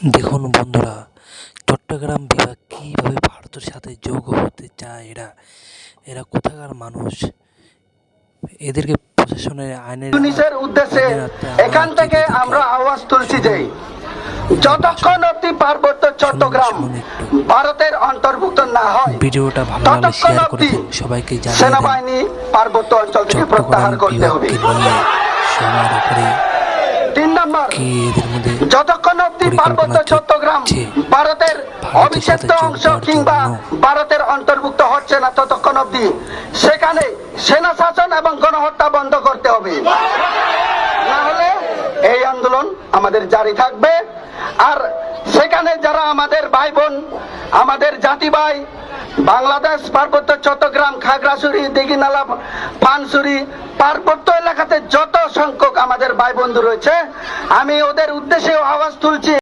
দেখুন বন্ধুরা চট্টগ্রাম বিভাগ কীভাবে ভারতের সাথে যোগ হতে চায়? এরা এরা কোথাকার মানুষ? এদেরকে প্রশাসনের আইনের পুলিশের উদ্দেশ্যে এখান থেকে আমরা আওয়াজ তুলছি যে যতক্ষণ অব্দি পার্বত্য চট্টগ্রাম ভারতের অন্তর্ভুক্ত না হয় ভিডিওটা ভালো লাগলে শেয়ার করে সবাইকে জানিয়ে দেন। সেনাবাহিনী পার্বত্য অঞ্চল থেকে প্রত্যাহার করতে হবে। নম্বর। যতক্ষণ অব্দি পার্বত্য চট্টগ্রাম ভারতের অবিচ্ছেদ্য অংশ কিংবা ভারতের অন্তর্ভুক্ত হচ্ছে না ততক্ষণ অব্দি সেখানে সেনা শাসন এবং গণহত্যা বন্ধ করতে হবে। না হলে এই আন্দোলন আমাদের জারি থাকবে। আর সেখানে যারা আমাদের ভাই বোন আমাদের জাতি ভাই বাংলাদেশ পার্বত্য চট্টগ্রাম খাগড়াছড়ি দিঘিনালা পানসুরি পার্বত্য আমাদের ভাই বন্ধু রয়েছে। আমি ওদের উদ্দেশ্যে আওয়াজ তুলছি।